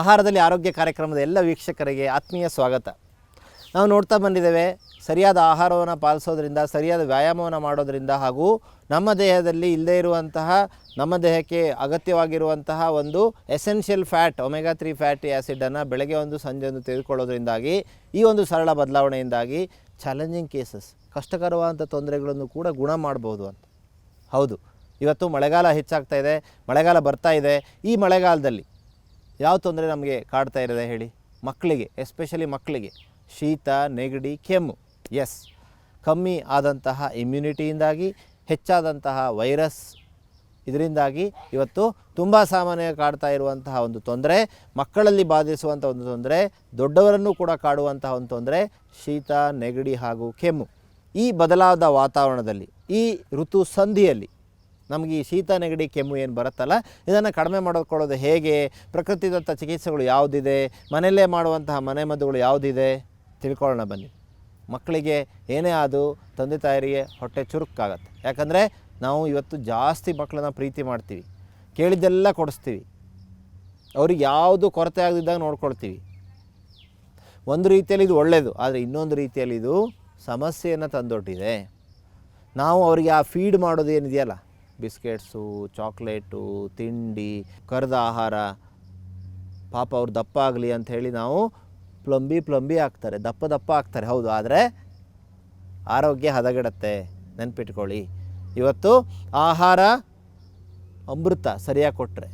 ಆಹಾರದಲ್ಲಿ ಆರೋಗ್ಯ ಕಾರ್ಯಕ್ರಮದ ಎಲ್ಲ ವೀಕ್ಷಕರಿಗೆ ಆತ್ಮೀಯ ಸ್ವಾಗತ. ನಾವು ನೋಡ್ತಾ ಬಂದಿದ್ದೇವೆ, ಸರಿಯಾದ ಆಹಾರವನ್ನು ಪಾಲಿಸೋದ್ರಿಂದ, ಸರಿಯಾದ ವ್ಯಾಯಾಮವನ್ನು ಮಾಡೋದರಿಂದ ಹಾಗೂ ನಮ್ಮ ದೇಹದಲ್ಲಿ ಇಲ್ಲದೇ ಇರುವಂತಹ, ನಮ್ಮ ದೇಹಕ್ಕೆ ಅಗತ್ಯವಾಗಿರುವಂತಹ ಒಂದು essential fat omega three fatty ಆ್ಯಸಿಡನ್ನು ಬೆಳಗ್ಗೆ ಒಂದು, ಸಂಜೆ ಒಂದು ತೆಗೆದುಕೊಳ್ಳೋದ್ರಿಂದಾಗಿ, ಈ ಒಂದು ಸರಳ ಬದಲಾವಣೆಯಿಂದಾಗಿ ಚಾಲೆಂಜಿಂಗ್ ಕೇಸಸ್ ಕಷ್ಟಕರವಾದಂಥ ತೊಂದರೆಗಳನ್ನು ಕೂಡ ಗುಣ ಮಾಡ್ಬೋದು ಅಂತ. ಹೌದು, ಇವತ್ತು ಮಳೆಗಾಲ ಹೆಚ್ಚಾಗ್ತಾ ಇದೆ, ಮಳೆಗಾಲ ಬರ್ತಾ ಇದೆ. ಈ ಮಳೆಗಾಲದಲ್ಲಿ ಯಾವ ತೊಂದರೆ ನಮಗೆ ಕಾಡ್ತಾ ಇರೋದೆ ಹೇಳಿ? ಮಕ್ಕಳಿಗೆ ಎಸ್ಪೆಷಲಿ ಮಕ್ಕಳಿಗೆ. ಶೀತ, ನೆಗಡಿ, ಕೆಮ್ಮು. ಎಸ್ ಕಮ್ಮಿ ಆದಂತಹ ಇಮ್ಯುನಿಟಿಯಿಂದಾಗಿ ಹೆಚ್ಚಾದಂತಹ ವೈರಸ್ ಇದರಿಂದಾಗಿ ಇವತ್ತು ತುಂಬ ಸಾಮಾನ್ಯ ಕಾಡ್ತಾ ಇರುವಂತಹ ಒಂದು ತೊಂದರೆ, ಮಕ್ಕಳಲ್ಲಿ ಬಾಧಿಸುವಂಥ ಒಂದು ತೊಂದರೆ, ದೊಡ್ಡವರನ್ನು ಕೂಡ ಕಾಡುವಂತಹ ಒಂದು ತೊಂದರೆ, ಶೀತ, ನೆಗಡಿ ಹಾಗೂ ಕೆಮ್ಮು. ಈ ಬದಲಾದ ವಾತಾವರಣದಲ್ಲಿ, ಈ ಋತು ಸಂಧಿಯಲ್ಲಿ ನಮಗೆ ಈ ಶೀತ ನೆಗಡಿ ಕೆಮ್ಮು ಏನು ಬರುತ್ತಲ್ಲ, ಇದನ್ನು ಕಡಿಮೆ ಮಾಡಿಕೊಳ್ಳೋದು ಹೇಗೆ? ಪ್ರಕೃತಿದತ್ತ ಚಿಕಿತ್ಸೆಗಳು ಯಾವುದಿದೆ? ಮನೆಯಲ್ಲೇ ಮಾಡುವಂತಹ ಮನೆಮದ್ದುಗಳು ಯಾವುದಿದೆ? ತಿಳ್ಕೊಳ್ಳೋಣ ಬನ್ನಿ. ಮಕ್ಕಳಿಗೆ ಏನೇ ಆದರೂ ತಂದೆ ತಾಯರಿಗೆ ಹೊಟ್ಟೆ ಚುರುಕಾಗತ್ತೆ. ಯಾಕಂದರೆ ನಾವು ಇವತ್ತು ಜಾಸ್ತಿ ಮಕ್ಕಳನ್ನ ಪ್ರೀತಿ ಮಾಡ್ತೀವಿ. ಕೇಳಿದ್ದೆಲ್ಲ ಕೊಡಿಸ್ತೀವಿ. ಅವ್ರಿಗೆ ಯಾವುದು ಕೊರತೆ ಆಗದಿದ್ದಾಗ ನೋಡ್ಕೊಳ್ತೀವಿ. ಒಂದು ರೀತಿಯಲ್ಲಿ ಇದು ಒಳ್ಳೆಯದು ಆದರೆ ಇನ್ನೊಂದು ರೀತಿಯಲ್ಲಿ ಇದು ಸಮಸ್ಯೆಯನ್ನು ತಂದೊಟ್ಟಿದೆ ನಾವು ಅವರಿಗೆ ಆ ಫೀಡ್ ಮಾಡೋದು ಏನಿದೆಯಲ್ಲ ಬಿಸ್ಕೆಟ್ಸು, ಚಾಕ್ಲೇಟು, ತಿಂಡಿ, ಕರೆದ ಆಹಾರ, ಪಾಪ ಅವ್ರು ದಪ್ಪ ಆಗಲಿ ಅಂತ ಹೇಳಿ ನಾವು ಪ್ಲಂಬಿ ಪ್ಲಂಬಿ ಆಗ್ತಾರೆ ದಪ್ಪ ದಪ್ಪ ಆಗ್ತಾರೆ ಹೌದು, ಆದರೆ ಆರೋಗ್ಯ ಹದಗೆಡತ್ತೆ. ನೆನ್ಪಿಟ್ಕೊಳ್ಳಿ. ಇವತ್ತು ಆಹಾರ ಅಮೃತ ಸರಿಯಾಗಿ ಕೊಟ್ಟರೆ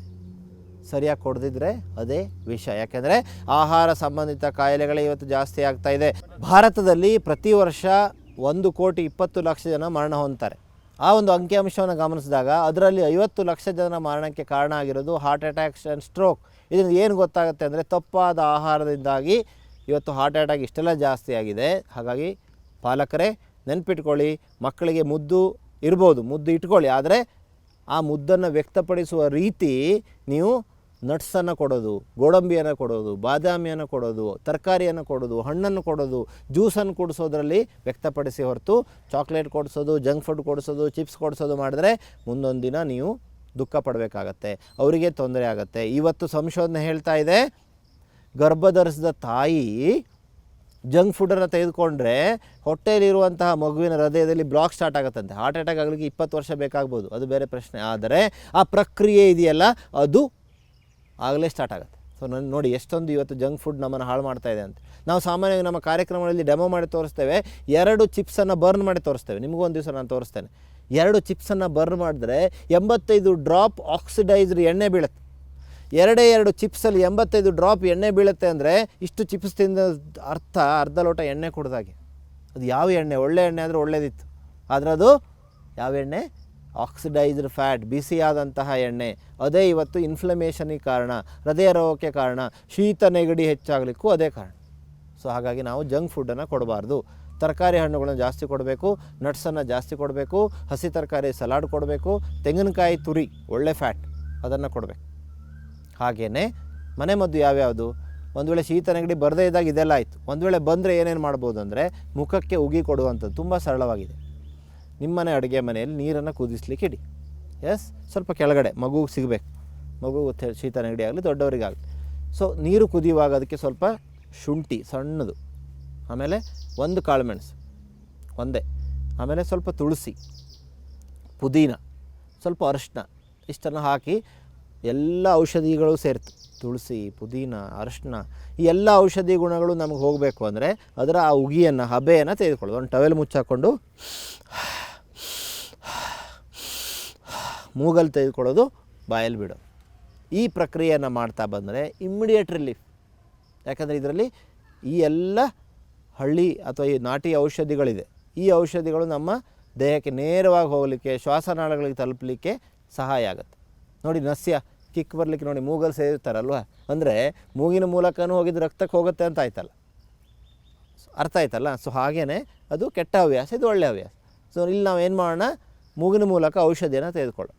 ಸರಿಯಾಗಿ ಕೊಡದಿದ್ರೆ ಅದೇ ವಿಷ. ಯಾಕೆಂದರೆ ಆಹಾರ ಸಂಬಂಧಿತ ಕಾಯಿಲೆಗಳೇ ಇವತ್ತು ಜಾಸ್ತಿ ಆಗ್ತಾ ಇದೆ. ಭಾರತದಲ್ಲಿ ಪ್ರತಿ ವರ್ಷ ಒಂದು ಕೋಟಿ ಇಪ್ಪತ್ತು ಲಕ್ಷ ಜನ ಮರಣ ಹೊಂದ್ತಾರೆ. ಆ ಒಂದು ಅಂಕಿಅಂಶವನ್ನು ಗಮನಿಸಿದಾಗ ಅದರಲ್ಲಿ ಐವತ್ತು ಲಕ್ಷ ಜನ ಮರಣಕ್ಕೆ ಕಾರಣ ಆಗಿರೋದು ಹಾರ್ಟ್ ಅಟ್ಯಾಕ್ಸ್ ಆ್ಯಂಡ್ ಸ್ಟ್ರೋಕ್ ಇದರಿಂದ ಏನು ಗೊತ್ತಾಗುತ್ತೆ ಅಂದರೆ ತಪ್ಪಾದ ಆಹಾರದಿಂದಾಗಿ ಇವತ್ತು ಹಾರ್ಟ್ ಅಟ್ಯಾಕ್ ಇಷ್ಟೆಲ್ಲ ಜಾಸ್ತಿ ಆಗಿದೆ. ಹಾಗಾಗಿ ಪಾಲಕರೇ ನೆನ್ಪಿಟ್ಕೊಳ್ಳಿ, ಮಕ್ಕಳಿಗೆ ಮುದ್ದು ಇರ್ಬೋದು, ಮುದ್ದು ಇಟ್ಕೊಳ್ಳಿ. ಆದರೆ ಆ ಮುದ್ದನ್ನು ವ್ಯಕ್ತಪಡಿಸುವ ರೀತಿ ನೀವು ನಟ್ಸನ್ನು ಕೊಡೋದು, ಗೋಡಂಬಿಯನ್ನು ಕೊಡೋದು, ಬಾದಾಮಿಯನ್ನು ಕೊಡೋದು, ತರಕಾರಿಯನ್ನು ಕೊಡೋದು, ಹಣ್ಣನ್ನು ಕೊಡೋದು, ಜ್ಯೂಸನ್ನು ಕುಡಿಸೋದ್ರಲ್ಲಿ ವ್ಯಕ್ತಪಡಿಸಿ ಹೊರತು ಚಾಕ್ಲೇಟ್ ಕೊಡಿಸೋದು, ಜಂಕ್ ಫುಡ್ ಕೊಡಿಸೋದು, ಚಿಪ್ಸ್ ಕೊಡಿಸೋದು ಮಾಡಿದ್ರೆ ಮುಂದೊಂದು ದಿನ ನೀವು ದುಃಖ ಪಡಬೇಕಾಗತ್ತೆ, ಅವರಿಗೆ ತೊಂದರೆ ಆಗುತ್ತೆ. ಇವತ್ತು ಸಂಶೋಧನೆ ಹೇಳ್ತಾ ಇದೆ, ಗರ್ಭಧರಿಸಿದ ತಾಯಿ ಜಂಕ್ ಫುಡನ್ನು ತೆಗೆದುಕೊಂಡ್ರೆ ಹೊಟ್ಟೆಯಲ್ಲಿರುವಂತಹ ಮಗುವಿನ ಹೃದಯದಲ್ಲಿ ಬ್ಲಾಕ್ ಸ್ಟಾರ್ಟ್ ಆಗುತ್ತಂತೆ. ಹಾರ್ಟ್ ಅಟ್ಯಾಕ್ ಆಗಲಿಕ್ಕೆ ಇಪ್ಪತ್ತು ವರ್ಷ ಬೇಕಾಗ್ಬೋದು, ಅದು ಬೇರೆ ಪ್ರಶ್ನೆ. ಆದರೆ ಆ ಪ್ರಕ್ರಿಯೆ ಇದೆಯಲ್ಲ, ಅದು ಆಗಲೇ ಸ್ಟಾರ್ಟ್ ಆಗುತ್ತೆ. ಸೊ ನನ್ನ ನೋಡಿ ಎಷ್ಟೊಂದು ಇವತ್ತು ಜಂಕ್ ಫುಡ್ ನಮ್ಮನ್ನು ಹಾಳು ಮಾಡ್ತಾ ಇದೆ ಅಂತ. ನಾವು ಸಾಮಾನ್ಯವಾಗಿ ನಮ್ಮ ಕಾರ್ಯಕ್ರಮಗಳಲ್ಲಿ ಡೆಮೋ ಮಾಡಿ ತೋರಿಸ್ತೇವೆ, ಎರಡು ಚಿಪ್ಸನ್ನು ಬರ್ನ್ ಮಾಡಿ ತೋರಿಸ್ತೇವೆ. ನಿಮಗೂ ಒಂದು ದಿವಸ ನಾನು ತೋರಿಸ್ತೇನೆ. ಎರಡು ಚಿಪ್ಸನ್ನು ಬರ್ನ್ ಮಾಡಿದ್ರೆ ಎಂಬತ್ತೈದು ಡ್ರಾಪ್ ಆಕ್ಸಿಡೈಸ್ಡ್ ಎಣ್ಣೆ ಬೀಳುತ್ತೆ. ಎರಡೇ ಎರಡು ಚಿಪ್ಸಲ್ಲಿ ಎಂಬತ್ತೈದು ಡ್ರಾಪ್ ಎಣ್ಣೆ ಬೀಳುತ್ತೆ ಅಂದರೆ ಇಷ್ಟು ಚಿಪ್ಸ್ ತಿಂದ ಅರ್ಥ, ಅರ್ಧ ಲೋಟ ಎಣ್ಣೆ ಕುಡ್ದಾಗೆ. ಅದು ಯಾವ ಎಣ್ಣೆ? ಒಳ್ಳೆ ಎಣ್ಣೆ ಆದರೆ ಒಳ್ಳೇದಿತ್ತು. ಆದರೆ ಅದು ಯಾವ ಎಣ್ಣೆ? ಆಕ್ಸಿಡೈಸ್ಡ್ ಫ್ಯಾಟ್ ಬಿಸಿಯಾದಂತಹ ಎಣ್ಣೆ, ಅದೇ ಇವತ್ತು ಇನ್ಫ್ಲಮೇಷನಿಗೆ ಕಾರಣ, ಹೃದಯ ರೋಗಕ್ಕೆ ಕಾರಣ, ಶೀತ, ನೆಗಡಿ ಹೆಚ್ಚಾಗಲಿಕ್ಕೂ ಅದೇ ಕಾರಣ. ಸೊ ಹಾಗಾಗಿ ನಾವು ಜಂಕ್ ಫುಡ್ಡನ್ನು ಕೊಡಬಾರ್ದು. ತರಕಾರಿ ಹಣ್ಣುಗಳನ್ನು ಜಾಸ್ತಿ ಕೊಡಬೇಕು ನಟ್ಸನ್ನು ಜಾಸ್ತಿ ಕೊಡಬೇಕು, ಹಸಿ ತರಕಾರಿ ಸಲಾಡ್ ಕೊಡಬೇಕು, ತೆಂಗಿನಕಾಯಿ ತುರಿ, ಒಳ್ಳೆ ಫ್ಯಾಟ್ ಅದನ್ನು ಕೊಡಬೇಕು. ಹಾಗೆಯೇ ಮನೆ ಮದ್ದು ಯಾವ್ಯಾವುದು? ಒಂದು ವೇಳೆ ಶೀತ, ನೆಗಡಿ ಬರದೇ ಇದ್ದಾಗ ಇದೆಲ್ಲ ಆಯಿತು. ಒಂದು ವೇಳೆ ಬಂದರೆ ಏನೇನು ಮಾಡ್ಬೋದು ಅಂದರೆ ಮುಖಕ್ಕೆ ಉಗಿ ಕೊಡುವಂಥದ್ದು ತುಂಬ ಸರಳವಾಗಿದೆ. ನಿಮ್ಮನೆ ಅಡುಗೆ ಮನೆಯಲ್ಲಿ ನೀರನ್ನು ಕುದಿಸ್ಲಿಕ್ಕೆ ಇಡಿ. ಎಸ್ ಸ್ವಲ್ಪ ಕೆಳಗಡೆ ಮಗುಗೆ ಸಿಗಬೇಕು. ಮಗು ಶೀತ ನೆಗಡಿ ಆಗಲಿ, ದೊಡ್ಡವರಿಗಾಗಲಿ. ಸೊ ನೀರು ಕುದಿಯುವಾಗ ಅದಕ್ಕೆ ಸ್ವಲ್ಪ ಶುಂಠಿ, ಸಣ್ಣದು. ಆಮೇಲೆ ಒಂದು ಕಾಳುಮೆಣಸು ಒಂದೇ. ಆಮೇಲೆ ಸ್ವಲ್ಪ ತುಳಸಿ. ಪುದೀನ. ಸ್ವಲ್ಪ ಅರಿಶಿನ ಇಷ್ಟನ್ನು ಹಾಕಿ ಎಲ್ಲ ಔಷಧಿಗಳು ಸೇರ್ತು. ತುಳಸಿ, ಪುದೀನ ಅರಿಶಿನ ಈ ಎಲ್ಲ ಔಷಧಿ ಗುಣಗಳು ನಮಗೆ ಹೋಗಬೇಕು ಅಂದರೆ ಅದರ ಆ ಉಗಿಯನ್ನು, ಹಬೆಯನ್ನು ತೆಗೆದುಕೊಳ್ಳೋದು. ಒಂದು ಟವೆಲ್ ಮುಚ್ಚಾಕೊಂಡು ಮೂಗಲ್ಲಿ ತೆಗೆದುಕೊಳ್ಳೋದು ಬಾಯಲ್ಲಿ ಬಿಡೋದು. ಈ ಪ್ರಕ್ರಿಯೆಯನ್ನು ಮಾಡ್ತಾ ಬಂದರೆ ಇಮ್ಮಿಡಿಯೇಟ್ ರಿಲೀಫ್ ಯಾಕಂದರೆ ಇದರಲ್ಲಿ ಈ ಎಲ್ಲ ಹಳ್ಳಿ ಅಥವಾ ಈ ನಾಟಿ ಔಷಧಿಗಳಿದೆ. ಈ ಔಷಧಿಗಳು ನಮ್ಮ ದೇಹಕ್ಕೆ ನೇರವಾಗಿ ಹೋಗಲಿಕ್ಕೆ, ಶ್ವಾಸನಾಳಗಳಿಗೆ ತಲುಪಲಿಕ್ಕೆ ಸಹಾಯ ಆಗುತ್ತೆ. ನೋಡಿ ನಸ್ಯ ಕಿಕ್ ಬರಲಿಕ್ಕೆ ನೋಡಿ ಮೂಗಲ್ಲಿ ಸೇರಿರ್ತಾರಲ್ವ ಅಂದರೆ ಮೂಗಿನ ಮೂಲಕನೂ ಹೋಗಿದ್ದು ರಕ್ತಕ್ಕೆ ಹೋಗುತ್ತೆ ಅಂತ ಆಯ್ತಲ್ಲ. ಅರ್ಥ ಆಯ್ತಲ್ಲ? ಸೊ ಹಾಗೇ ಅದು ಕೆಟ್ಟ ಹವ್ಯಾಸ, ಇದು ಒಳ್ಳೆಯ ಹವ್ಯಾಸ. ಸೊ ಇಲ್ಲಿ ನಾವು ಏನು ಮಾಡೋಣ? ಮೂಗಿನ ಮೂಲಕ ಔಷಧಿಯನ್ನು ತೆಗೆದುಕೊಳ್ಳೋಣ.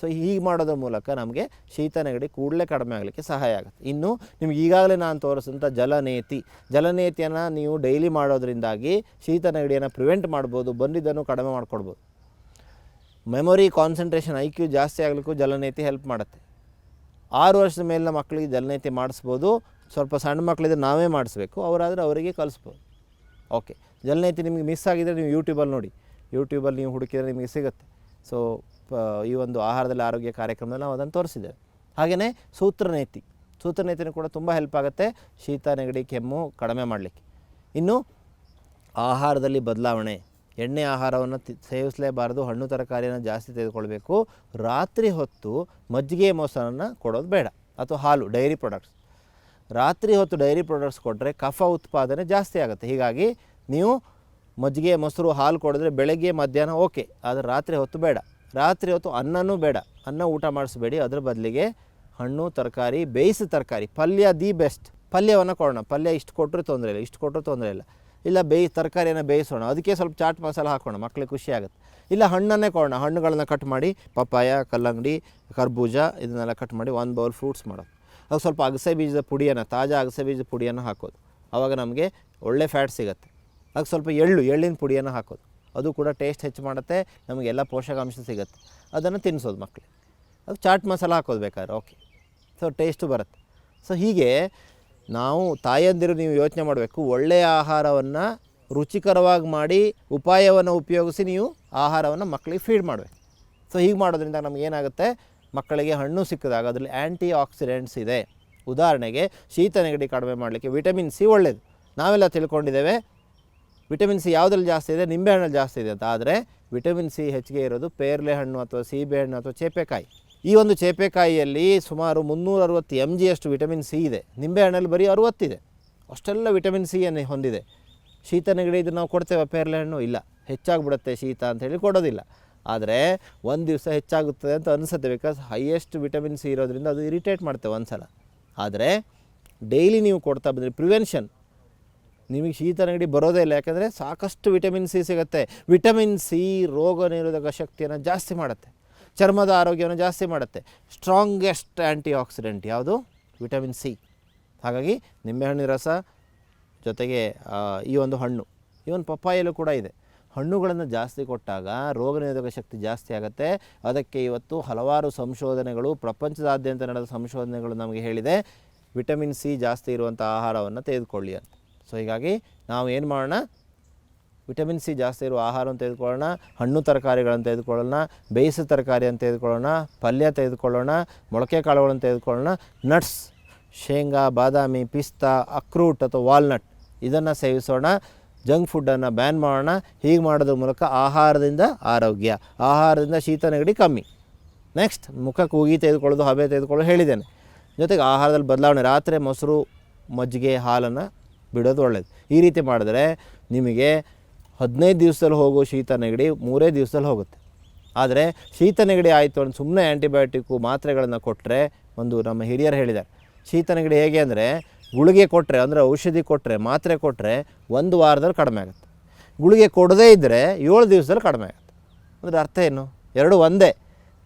ಸೊ ಹೀಗೆ ಮಾಡೋದ್ರ ಮೂಲಕ ನಮಗೆ ಶೀತ ನೆಗಡಿ ಕೂಡಲೇ ಕಡಿಮೆ ಆಗಲಿಕ್ಕೆ ಸಹಾಯ ಆಗುತ್ತೆ. ಇನ್ನು ನಿಮ್ಗೆ ಈಗಾಗಲೇ ನಾನು ತೋರಿಸಿದಂಥ ಜಲನೇತಿ, ಜಲನೇತಿಯನ್ನು ನೀವು ಡೈಲಿ ಮಾಡೋದ್ರಿಂದಾಗಿ ಶೀತ ನೆಗಡಿಯನ್ನು ಪ್ರಿವೆಂಟ್ ಮಾಡ್ಬೋದು, ಬಂದಿದ್ದನ್ನು ಕಡಿಮೆ ಮಾಡ್ಕೊಡ್ಬೋದು. ಮೆಮೊರಿ ಕಾನ್ಸಂಟ್ರೇಷನ್ ಐ ಕ್ಯೂ ಜಾಸ್ತಿ ಆಗಲಿಕ್ಕೂ ಜಲನೇತಿ ಹೆಲ್ಪ್ ಮಾಡುತ್ತೆ. ಆರು ವರ್ಷದ ಮೇಲಿನ ಮಕ್ಕಳಿಗೆ ಜಲನೇತಿ ಮಾಡಿಸ್ಬೋದು, ಸ್ವಲ್ಪ ಸಣ್ಣ ಮಕ್ಕಳಿದ್ರೆ ನಾವೇ ಮಾಡಿಸ್ಬೇಕು, ಅವರಾದರೆ ಅವರಿಗೆ ಕಲಿಸ್ಬೋದು. ಓಕೆ ಜಲನೇತಿ ನಿಮಗೆ ಮಿಸ್ ಆಗಿದರೆ ನೀವು ಯೂಟ್ಯೂಬಲ್ಲಿ ನೋಡಿ. ಯೂಟ್ಯೂಬಲ್ಲಿ ನೀವು ಹುಡುಕಿದರೆ ನಿಮಗೆ ಸಿಗುತ್ತೆ. ಸೊ ಈ ಒಂದು ಆಹಾರದಲ್ಲಿ ಆರೋಗ್ಯ ಕಾರ್ಯಕ್ರಮದಲ್ಲಿ ನಾವು ಅದನ್ನು ತೋರಿಸಿದ್ದೇವೆ. ಹಾಗೆಯೇ ಸೂತ್ರನೇತಿ. ಸೂತ್ರನೇತಿನೂ ಕೂಡ ತುಂಬ ಹೆಲ್ಪ್ ಆಗುತ್ತೆ. ಶೀತ, ನೆಗಡಿ, ಕೆಮ್ಮು ಕಡಿಮೆ ಮಾಡಲಿಕ್ಕೆ. ಇನ್ನು ಆಹಾರದಲ್ಲಿ ಬದಲಾವಣೆ. ಎಣ್ಣೆ ಆಹಾರವನ್ನು ಸೇವಿಸಲೇಬಾರದು. ಹಣ್ಣು ತರಕಾರಿಯನ್ನು ಜಾಸ್ತಿ ತೆಗೆದುಕೊಳ್ಬೇಕು. ರಾತ್ರಿ ಹೊತ್ತು ಮಜ್ಜಿಗೆ ಮೊಸರನ್ನು ಕೊಡೋದು ಬೇಡ. ಅಥವಾ ಹಾಲು, ಡೈರಿ ಪ್ರಾಡಕ್ಟ್ಸ್. ರಾತ್ರಿ ಹೊತ್ತು ಡೈರಿ ಪ್ರಾಡಕ್ಟ್ಸ್ ಕೊಟ್ಟರೆ ಕಫ ಉತ್ಪಾದನೆ ಜಾಸ್ತಿ ಆಗುತ್ತೆ. ಹೀಗಾಗಿ ನೀವು ಮಜ್ಜಿಗೆ ಮೊಸರು ಹಾಲು ಕೊಡಿದ್ರೆ ಬೆಳಗ್ಗೆ, ಮಧ್ಯಾಹ್ನ ಓಕೆ, ಆದರೆ ರಾತ್ರಿ ಹೊತ್ತು ಬೇಡ. ರಾತ್ರಿ ಹೊತ್ತು ಅನ್ನನೂ ಬೇಡ. ಅನ್ನ ಊಟ ಮಾಡಿಸ್ಬೇಡಿ. ಅದ್ರ ಬದಲಿಗೆ ಹಣ್ಣು, ತರಕಾರಿ, ಬೇಯಿಸಿದ ತರಕಾರಿ. ಪಲ್ಯ ದಿ ಬೆಸ್ಟ್. ಪಲ್ಯವನ್ನು ಕೊಡೋಣ. ಪಲ್ಯ ಇಷ್ಟು ಕೊಟ್ಟರು ತೊಂದರೆ ಇಲ್ಲ, ಇಷ್ಟು ಕೊಟ್ಟರು ತೊಂದರೆ ಇಲ್ಲ. ಇಲ್ಲ ಬೇಯಿ, ತರಕಾರಿಯನ್ನು ಬೇಯಿಸೋಣ. ಅದಕ್ಕೆ ಸ್ವಲ್ಪ ಚಾಟ್ ಮಸಾಲ ಹಾಕೋಣ. ಮಕ್ಕಳಿಗೆ ಖುಷಿ ಆಗುತ್ತೆ. ಇಲ್ಲ ಹಣ್ಣನ್ನೇ ಕೊಡೋಣ. ಹಣ್ಣುಗಳನ್ನ ಕಟ್ ಮಾಡಿ ಪಪ್ಪಾಯ, ಕಲ್ಲಂಗಡಿ, ಕರ್ಬೂಜ ಇದನ್ನೆಲ್ಲ ಕಟ್ ಮಾಡಿ ಒಂದು ಬೌಲ್ ಫ್ರೂಟ್ಸ್ ಮಾಡೋದು. ಅದು ಸ್ವಲ್ಪ ಅಗಸೆ ಬೀಜದ ಪುಡಿಯನ್ನು, ತಾಜಾ ಅಗಸೆ ಬೀಜದ ಪುಡಿಯನ್ನು ಹಾಕೋದು. ಆವಾಗ ನಮಗೆ ಒಳ್ಳೆ ಫ್ಯಾಟ್ ಸಿಗುತ್ತೆ. ಅದಕ್ಕೆ ಸ್ವಲ್ಪ ಎಳ್ಳು, ಎಳ್ಳಿನ ಪುಡಿಯನ್ನು ಹಾಕೋದು. ಅದು ಕೂಡ ಟೇಸ್ಟ್ ಹೆಚ್ಚು ಮಾಡುತ್ತೆ ನಮಗೆಲ್ಲ ಪೋಷಕಾಂಶ ಸಿಗುತ್ತೆ. ಅದನ್ನು ತಿನ್ನಿಸೋದು ಮಕ್ಕಳಿಗೆ ಅದು ಚಾಟ್ ಮಸಾಲ ಹಾಕೋದು ಬೇಕಾದ್ರೆ ಓಕೆ ಸೊ ಟೇಸ್ಟು ಬರುತ್ತೆ. ಸೊ ಹೀಗೆ ನಾವು ತಾಯಂದಿರು ನೀವು ಯೋಚನೆ ಮಾಡಬೇಕು, ಒಳ್ಳೆಯ ಆಹಾರವನ್ನು ರುಚಿಕರವಾಗಿ ಮಾಡಿ, ಉಪಾಯವನ್ನು ಉಪಯೋಗಿಸಿ ನೀವು ಆಹಾರವನ್ನು ಮಕ್ಕಳಿಗೆ ಫೀಡ್ ಮಾಡಬೇಕು. ಸೊ ಹೀಗೆ ಮಾಡೋದ್ರಿಂದ ನಮ್ಗೆ ಏನಾಗುತ್ತೆ? ಮಕ್ಕಳಿಗೆ ಹಣ್ಣು ಸಿಕ್ಕಿದಾಗ ಅದರಲ್ಲಿ ಆ್ಯಂಟಿ ಆಕ್ಸಿಡೆಂಟ್ಸ್ ಇದೆ. ಉದಾಹರಣೆಗೆ ಶೀತ ನೆಗಡಿ ಕಡಿಮೆ ಮಾಡಲಿಕ್ಕೆ ವಿಟಮಿನ್ ಸಿ ಒಳ್ಳೆಯದು ನಾವೆಲ್ಲ ತಿಳ್ಕೊಂಡಿದ್ದೇವೆ ವಿಟಮಿನ್ ಸಿ ಯಾವುದ್ರಲ್ಲಿ ಜಾಸ್ತಿ ಇದೆ? ನಿಂಬೆಹಣ್ಣಲ್ಲಿ ಜಾಸ್ತಿ ಇದೆ ಅಂತ. ಆದರೆ ವಿಟಮಿನ್ ಸಿ ಹೆಚ್ಚಿಗೆ ಇರೋದು ಪೇರ್ಲೆ ಹಣ್ಣು ಅಥವಾ ಸೀಬೆ ಹಣ್ಣು ಅಥವಾ ಚೇಪೆಕಾಯಿ. ಈ ಒಂದು ಚೇಪೆಕಾಯಿಯಲ್ಲಿ ಸುಮಾರು ಮುನ್ನೂರ ಅರವತ್ತು ಎಂ ಜಿಯಷ್ಟು ವಿಟಮಿನ್ ಸಿ ಇದೆ. ನಿಂಬೆಹಣ್ಣಲ್ಲಿ ಬರೀ ಅರುವತ್ತಿದೆ ಅಷ್ಟೆಲ್ಲ ವಿಟಮಿನ್ ಸಿಯನ್ನು ಹೊಂದಿದೆ. ಶೀತ ನೆಗಡಿ ಇದು ನಾವು ಕೊಡ್ತೇವೆ ಪೇರ್ಲೆ ಹಣ್ಣು? ಇಲ್ಲ. ಹೆಚ್ಚಾಗ್ಬಿಡುತ್ತೆ ಶೀತ ಅಂತ ಹೇಳಿ ಕೊಡೋದಿಲ್ಲ. ಆದರೆ ಒಂದು ದಿವಸ ಹೆಚ್ಚಾಗುತ್ತದೆ ಅಂತ ಅನಿಸುತ್ತೆ ಬಿಕಾಸ್ ಹೈಯೆಸ್ಟ್ ವಿಟಮಿನ್ ಸಿ ಇರೋದ್ರಿಂದ ಅದು ಇರಿಟೇಟ್ ಮಾಡ್ತೇವೆ ಒಂದು ಸಲ ಆದರೆ ಡೈಲಿ ನೀವು ಕೊಡ್ತಾ ಬಂದರೆ ಪ್ರಿವೆನ್ಷನ್ ನಿಮಗೆ ಶೀತ ನೆಗಡಿ ಬರೋದೇ ಇಲ್ಲ. ಯಾಕಂದರೆ ಸಾಕಷ್ಟು ವಿಟಮಿನ್ ಸಿ ಸಿಗುತ್ತೆ. ವಿಟಮಿನ್ ಸಿ ರೋಗ ನಿರೋಧಕ ಶಕ್ತಿಯನ್ನು ಜಾಸ್ತಿ ಮಾಡುತ್ತೆ. ಚರ್ಮದ ಆರೋಗ್ಯವನ್ನು ಜಾಸ್ತಿ ಮಾಡುತ್ತೆ. ಸ್ಟ್ರಾಂಗೆಸ್ಟ್ ಆ್ಯಂಟಿ ಆಕ್ಸಿಡೆಂಟ್ ಯಾವುದು? Vitamin C. ಹಾಗಾಗಿ ನಿಂಬೆಹಣ್ಣಿನ ರಸ ಜೊತೆಗೆ ಈ ಒಂದು ಹಣ್ಣು, ಈ ಒಂದು ಪಪ್ಪಾಯಲ್ಲೂ ಕೂಡ ಇದೆ. ಹಣ್ಣುಗಳನ್ನು ಜಾಸ್ತಿ ಕೊಟ್ಟಾಗ ರೋಗ ನಿರೋಧಕ ಶಕ್ತಿ ಜಾಸ್ತಿ ಆಗುತ್ತೆ. ಅದಕ್ಕೆ ಇವತ್ತು ಹಲವಾರು ಸಂಶೋಧನೆಗಳು, ಪ್ರಪಂಚದಾದ್ಯಂತ ನಡೆದ ಸಂಶೋಧನೆಗಳು ನಮಗೆ ಹೇಳಿದೆ. ವಿಟಮಿನ್ ಸಿ ಜಾಸ್ತಿ ಇರುವಂಥ ಆಹಾರವನ್ನು ತೆಗೆದುಕೊಳ್ಳಿ ಅಂತ. ಸೊ ಹೀಗಾಗಿ ನಾವು ಏನು ಮಾಡೋಣ? ವಿಟಮಿನ್ ಸಿ ಜಾಸ್ತಿ ಇರುವ ಆಹಾರವನ್ನು ತೆಗೆದುಕೊಳ್ಳೋಣ, ಹಣ್ಣು ತರಕಾರಿಗಳನ್ನು ತೆಗೆದುಕೊಳ್ಳೋಣ ಬೇಯಿಸಿದ ತರಕಾರಿಯನ್ನು ತೆಗೆದುಕೊಳ್ಳೋಣ, ಪಲ್ಯ ತೆಗೆದುಕೊಳ್ಳೋಣ, ಮೊಳಕೆ ಕಾಳುಗಳನ್ನು ತೆಗೆದುಕೊಳ್ಳೋಣ ನಟ್ಸ್ ಶೇಂಗಾ, ಬಾದಾಮಿ, ಪಿಸ್ತಾ ಅಕ್ರೂಟ್ ಅಥವಾ ವಾಲ್ನಟ್ ಇದನ್ನು ಸೇವಿಸೋಣ. ಜಂಕ್ ಫುಡ್ಡನ್ನು ಬ್ಯಾನ್ ಮಾಡೋಣ. ಹೀಗೆ ಮಾಡೋದ್ರ ಮೂಲಕ ಆಹಾರದಿಂದ ಆರೋಗ್ಯ, ಆಹಾರದಿಂದ ಶೀತ ನೆಗಡಿ ಕಮ್ಮಿ. ನೆಕ್ಸ್ಟ್ ಮುಖಕ್ಕೆ ಕೂಗಿ ತೆಗೆದುಕೊಳ್ಳೋದು, ಹಬೆ ತೆಗೆದುಕೊಳ್ಳೋದು ಹೇಳಿದ್ದೇನೆ. ಜೊತೆಗೆ ಆಹಾರದಲ್ಲಿ ಬದಲಾವಣೆ, ರಾತ್ರಿ ಮೊಸರು, ಮಜ್ಜಿಗೆ, ಹಾಲನ್ನು ಬಿಡೋದು ಒಳ್ಳೇದು. ಈ ರೀತಿ ಮಾಡಿದ್ರೆ ನಿಮಗೆ ಹದಿನೈದು ದಿವಸದಲ್ಲಿ ಹೋಗೋ ಶೀತ ನೆಗಡಿ ಮೂರೇ ದಿವಸದಲ್ಲಿ ಹೋಗುತ್ತೆ. ಆದರೆ ಶೀತ ನೆಗಡಿ ಆಯಿತು ಅಂತ ಸುಮ್ಮನೆ ಆ್ಯಂಟಿಬಯೋಟಿಕ್ಕು ಮಾತ್ರೆಗಳನ್ನು ಕೊಟ್ಟರೆ ಒಂದು ನಮ್ಮ ಹಿರಿಯರು ಹೇಳಿದ್ದಾರೆ. ಶೀತ ನೆಗಡಿ ಹೇಗೆ ಅಂದರೆ ಗುಳಿಗೆ ಕೊಟ್ಟರೆ ಅಂದರೆ ಔಷಧಿ ಕೊಟ್ಟರೆ ಮಾತ್ರೆ ಕೊಟ್ಟರೆ ಒಂದು ವಾರದಲ್ಲಿ ಕಡಿಮೆ ಆಗುತ್ತೆ. ಗುಳಿಗೆ ಕೊಡದೇ ಇದ್ದರೆ ಏಳು ದಿವಸದಲ್ಲಿ ಕಡಿಮೆ ಆಗುತ್ತೆ. ಅಂದರೆ ಅರ್ಥ ಏನು? ಎರಡು ಒಂದೇ.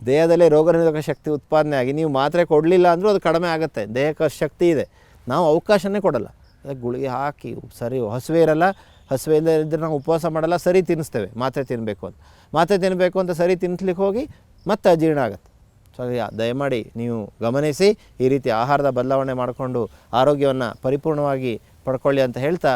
ದೇಹದಲ್ಲಿ ರೋಗನಿರೋಧಕ ಶಕ್ತಿ ಉತ್ಪಾದನೆ ಆಗಿ ನೀವು ಮಾತ್ರೆ ಕೊಡಲಿಲ್ಲ ಅಂದರೂ ಅದು ಕಡಿಮೆ ಆಗುತ್ತೆ. ದೇಹಕ್ಕೆ ಶಕ್ತಿ ಇದೆ. ನಾವು ಅವಕಾಶನೇ ಕೊಡಲ್ಲ. ಅದಕ್ಕೆ ಗುಳಿಗೆ ಹಾಕಿ ಸರಿ ಹಸುವೆ ಇರಲ್ಲ, ಹಸುವೆ ಇಲ್ಲದೆ ಇದ್ದರೆ ನಾವು ಉಪವಾಸ ಮಾಡಲ್ಲ, ಸರಿ ತಿನ್ನಿಸ್ತೇವೆ, ಮಾತ್ರೆ ತಿನ್ನಬೇಕು ಅಂತ. ಮಾತ್ರೆ ತಿನ್ನಬೇಕು ಅಂತ ಸರಿ ತಿನ್ನಿಸ್ಲಿಕ್ಕೆ ಹೋಗಿ ಮತ್ತೆ ಅಜೀರ್ಣ ಆಗುತ್ತೆ. ಸೊ ದಯಮಾಡಿ ನೀವು ಗಮನಿಸಿ, ಈ ರೀತಿ ಆಹಾರದ ಬದಲಾವಣೆ ಮಾಡಿಕೊಂಡು ಆರೋಗ್ಯವನ್ನು ಪರಿಪೂರ್ಣವಾಗಿ ಪಡ್ಕೊಳ್ಳಿ ಅಂತ ಹೇಳ್ತಾ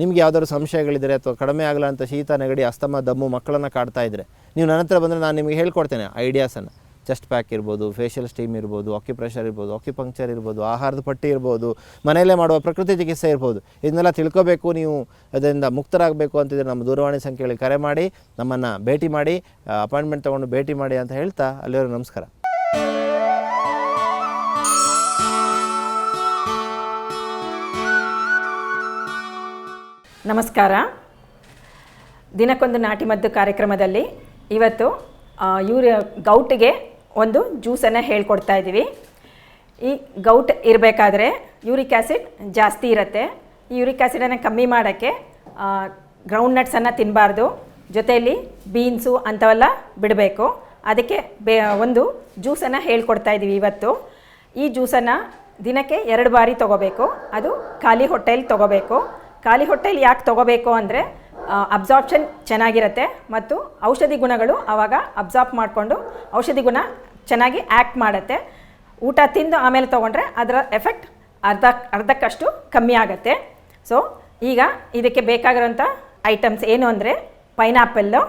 ನಿಮ್ಗೆ ಯಾವ್ದಾದ್ರು ಸಂಶಯಗಳಿದ್ದರೆ ಅಥವಾ ಕಡಿಮೆ ಆಗಲ್ಲ ಅಂತ ಶೀತ ನೆಗಡಿ, ಅಸ್ತಮ, ದಮ್ಮು ಮಕ್ಕಳನ್ನು ಕಾಡ್ತಾ ಇದ್ದರೆ ನೀವು ನನ್ನ ಹತ್ರ ಬಂದರೆ ನಾನು ನಿಮಗೆ ಹೇಳ್ಕೊಡ್ತೇನೆ, ಐಡಿಯಾಸನ್ನು. ಚೆಸ್ಟ್ ಪ್ಯಾಕ್ ಇರ್ಬೋದು ಫೇಶಿಯಲ್ ಸ್ಟೀಮ್ ಇರ್ಬೋದು ಆಕ್ಯುಪ್ರೆಷರ್ ಇರ್ಬೋದು ಆಕ್ಯುಪಂಕ್ಚರ್ ಇರ್ಬೋದು, ಆಹಾರದ ಪಟ್ಟಿ ಇರ್ಬೋದು, ಮನೆಯಲ್ಲೇ ಮಾಡುವ ಪ್ರಕೃತಿ ಚಿಕಿತ್ಸೆ ಇರ್ಬೋದು. ಇದನ್ನೆಲ್ಲ ತಿಳ್ಕೋಬೇಕು ನೀವು, ಅದರಿಂದ ಮುಕ್ತರಾಗಬೇಕು ಅಂತಿದ್ರೆ ನಮ್ಮ ದೂರವಾಣಿ ಸಂಖ್ಯೆಗಳಿಗೆ ಕರೆ ಮಾಡಿ, ನಮ್ಮನ್ನು ಭೇಟಿ ಮಾಡಿ ಅಪಾಯಿಂಟ್ಮೆಂಟ್ ತೊಗೊಂಡು ಭೇಟಿ ಮಾಡಿ ಅಂತ ಹೇಳ್ತಾ ಅಲ್ಲಿವರೆಗೂ ನಮಸ್ಕಾರ. ನಮಸ್ಕಾರ. ದಿನಕ್ಕೊಂದು ನಾಟಿ ಮದ್ದು ಕಾರ್ಯಕ್ರಮದಲ್ಲಿ ಇವತ್ತು ಯೂರಿಯ ಗೌಟಿಗೆ ಒಂದು ಜ್ಯೂಸನ್ನು ಹೇಳ್ಕೊಡ್ತಾ ಇದ್ದೀವಿ ಈ ಗೌಟ್ ಇರಬೇಕಾದ್ರೆ ಯೂರಿಕ್ ಆ್ಯಸಿಡ್ ಜಾಸ್ತಿ ಇರುತ್ತೆ. ಈ ಯೂರಿಕ್ ಆ್ಯಸಿಡನ್ನು ಕಮ್ಮಿ ಮಾಡೋಕ್ಕೆ ಗ್ರೌಂಡ್ ನಟ್ಸನ್ನು ತಿನ್ನಬಾರ್ದು ಜೊತೆಯಲ್ಲಿ ಬೀನ್ಸು ಅಂಥವೆಲ್ಲ ಬಿಡಬೇಕು. ಅದಕ್ಕೆ ಬೇ, ಒಂದು ಜ್ಯೂಸನ್ನು ಹೇಳ್ಕೊಡ್ತಾ ಇದ್ದೀವಿ ಇವತ್ತು. ಈ ಜ್ಯೂಸನ್ನು ದಿನಕ್ಕೆ ಎರಡು ಬಾರಿ ತೊಗೋಬೇಕು. ಅದು ಖಾಲಿ ಹೊಟ್ಟೆಯಲ್ಲಿ ತೊಗೋಬೇಕು. ಖಾಲಿ ಹೊಟ್ಟೆಲಿ ಯಾಕೆ ತೊಗೋಬೇಕು ಅಂದರೆ ಅಬ್ಸಾರ್ಪ್ಷನ್ ಚೆನ್ನಾಗಿರುತ್ತೆ ಮತ್ತು ಔಷಧಿ ಗುಣಗಳು ಆವಾಗ ಅಬ್ಸಾರ್ಬ್ ಮಾಡಿಕೊಂಡು ಔಷಧಿ ಗುಣ ಚೆನ್ನಾಗಿ ಆ್ಯಕ್ಟ್ ಮಾಡುತ್ತೆ. ಊಟ ತಿಂದು ಆಮೇಲೆ ತೊಗೊಂಡ್ರೆ ಅದರ ಎಫೆಕ್ಟ್ ಅರ್ಧ, ಅರ್ಧಕ್ಕಷ್ಟು ಕಮ್ಮಿ ಆಗುತ್ತೆ. ಸೊ ಈಗ ಇದಕ್ಕೆ ಬೇಕಾಗಿರೋಂಥ ಐಟಮ್ಸ್ ಏನು ಅಂದರೆ ಪೈನಾಪಲ್ಲು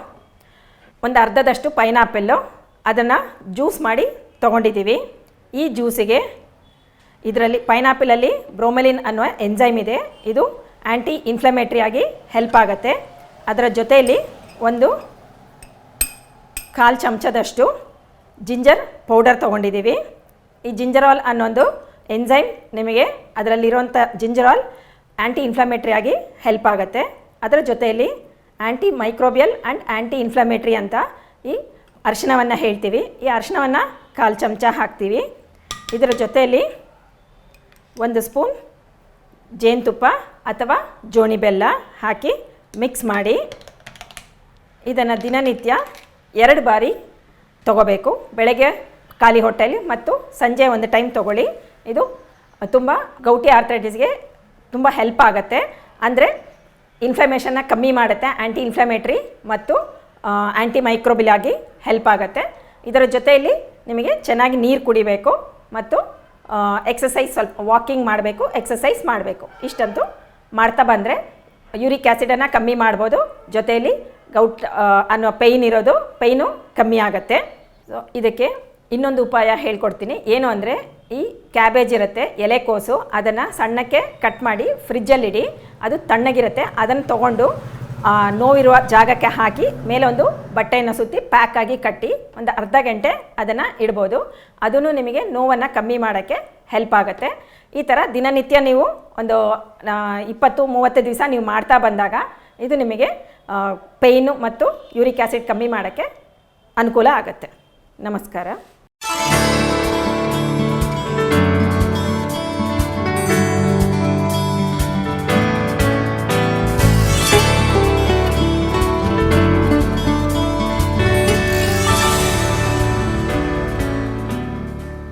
ಒಂದು ಅರ್ಧದಷ್ಟು ಪೈನಾಪಲ್ಲು ಅದನ್ನು ಜ್ಯೂಸ್ ಮಾಡಿ ತೊಗೊಂಡಿದ್ದೀವಿ. ಈ ಜ್ಯೂಸಿಗೆ ಇದರಲ್ಲಿ ಪೈನಾಪಲಲ್ಲಿ ಬ್ರೋಮೆಲಿನ್ ಅನ್ನುವ ಎಂಜೈಮ್ ಇದೆ. ಇದು ಆ್ಯಂಟಿ ಇನ್ಫ್ಲಮೇಟ್ರಿ ಆಗಿ ಹೆಲ್ಪ್ ಆಗುತ್ತೆ. ಅದರ ಜೊತೆಯಲ್ಲಿ ಒಂದು ಕಾಲು ಚಮಚದಷ್ಟು ಜಿಂಜರ್ ಪೌಡರ್ ತೊಗೊಂಡಿದ್ದೀವಿ. ಈ ಜಿಂಜರಾಲ್ ಅನ್ನೊಂದು ಎಂಜೈಮ್ ನಿಮಗೆ ಅದರಲ್ಲಿರುವಂಥ ಜಿಂಜರಾಲ್ ಆ್ಯಂಟಿ ಇನ್ಫ್ಲಮೇಟ್ರಿ ಆಗಿ ಹೆಲ್ಪ್ ಆಗುತ್ತೆ. ಅದರ ಜೊತೆಯಲ್ಲಿ ಆ್ಯಂಟಿ ಮೈಕ್ರೋಬಿಯಲ್ ಆ್ಯಂಡ್ ಆ್ಯಂಟಿ ಇನ್ಫ್ಲಮೇಟ್ರಿ ಅಂತ ಈ ಅರಿಶಿಣವನ್ನು ಹೇಳ್ತೀವಿ. ಈ ಅರಿಶಿಣವನ್ನು ಕಾಲು ಚಮಚ ಹಾಕ್ತೀವಿ. ಇದರ ಜೊತೆಯಲ್ಲಿ ಒಂದು ಸ್ಪೂನ್ ಜೇನುತುಪ್ಪ ಅಥವಾ ಜೋಣಿ ಬೆಲ್ಲ ಹಾಕಿ ಮಿಕ್ಸ್ ಮಾಡಿ ಇದನ್ನು ದಿನನಿತ್ಯ ಎರಡು ಬಾರಿ ತಗೋಬೇಕು. ಬೆಳಗ್ಗೆ ಖಾಲಿ ಹೊಟ್ಟೆಯಲ್ಲಿ ಮತ್ತು ಸಂಜೆ ಒಂದು ಟೈಮ್ ತೊಗೊಳ್ಳಿ. ಇದು ತುಂಬ ಗೌಟಿ ಆರ್ಥ್ರೈಟಿಸ್ಗೆ ತುಂಬ ಹೆಲ್ಪ್ ಆಗುತ್ತೆ. ಅಂದರೆ ಇನ್ಫ್ಲಮೇಷನ್ನ ಕಮ್ಮಿ ಮಾಡುತ್ತೆ ಆ್ಯಂಟಿ ಇನ್ಫ್ಲಮೇಟ್ರಿ ಮತ್ತು ಆ್ಯಂಟಿ ಮೈಕ್ರೋಬಿಲ್ ಆಗಿ ಹೆಲ್ಪ್ ಆಗುತ್ತೆ. ಇದರ ಜೊತೆಯಲ್ಲಿ ನಿಮಗೆ ಚೆನ್ನಾಗಿ ನೀರು ಕುಡಿಬೇಕು ಮತ್ತು ಎಕ್ಸಸೈಸ್ ಸ್ವಲ್ಪ ವಾಕಿಂಗ್ ಮಾಡಬೇಕು ಎಕ್ಸಸೈಸ್ ಮಾಡಬೇಕು. ಇಷ್ಟಂತೂ ಮಾಡ್ತಾ ಬಂದರೆ ಯೂರಿಕ್ ಆ್ಯಸಿಡನ್ನು ಕಮ್ಮಿ ಮಾಡ್ಬೋದು. ಜೊತೆಯಲ್ಲಿ ಗೌಟ್ ಅನ್ನೋ ಪೈನ್ ಇರೋದು ಪೈನು ಕಮ್ಮಿ ಆಗುತ್ತೆ. ಸೊ ಇದಕ್ಕೆ ಇನ್ನೊಂದು ಉಪಾಯ ಹೇಳ್ಕೊಡ್ತೀನಿ. ಏನು ಅಂದರೆ ಈ ಕ್ಯಾಬೇಜ್ ಇರುತ್ತೆ ಎಲೆಕೋಸು ಅದನ್ನು ಸಣ್ಣಕ್ಕೆ ಕಟ್ ಮಾಡಿ ಫ್ರಿಜ್ಜಲ್ಲಿಡಿ ಅದು ತಣ್ಣಗಿರುತ್ತೆ. ಅದನ್ನು ತೊಗೊಂಡು ನೋವಿರುವ ಜಾಗಕ್ಕೆ ಹಾಕಿ, ಮೇಲೆ ಒಂದು ಬಟ್ಟೆಯನ್ನು ಸುತ್ತಿ ಪ್ಯಾಕ್ ಆಗಿ ಕಟ್ಟಿ, ಒಂದು ಅರ್ಧ ಗಂಟೆ ಅದನ್ನು ಇಡ್ಬೋದು. ಅದೂ ನಿಮಗೆ ನೋವನ್ನು ಕಮ್ಮಿ ಮಾಡೋಕ್ಕೆ ಹೆಲ್ಪ್ ಆಗುತ್ತೆ. ಈ ಥರ ದಿನನಿತ್ಯ ನೀವು ಒಂದು ಇಪ್ಪತ್ತು, ಮೂವತ್ತು ದಿವಸ ನೀವು ಮಾಡ್ತಾ ಬಂದಾಗ ಇದು ನಿಮಗೆ ಪೇಯ್ನು ಮತ್ತು ಯೂರಿಕ್ ಆ್ಯಸಿಡ್ ಕಮ್ಮಿ ಮಾಡೋಕ್ಕೆ ಅನುಕೂಲ ಆಗುತ್ತೆ. ನಮಸ್ಕಾರ.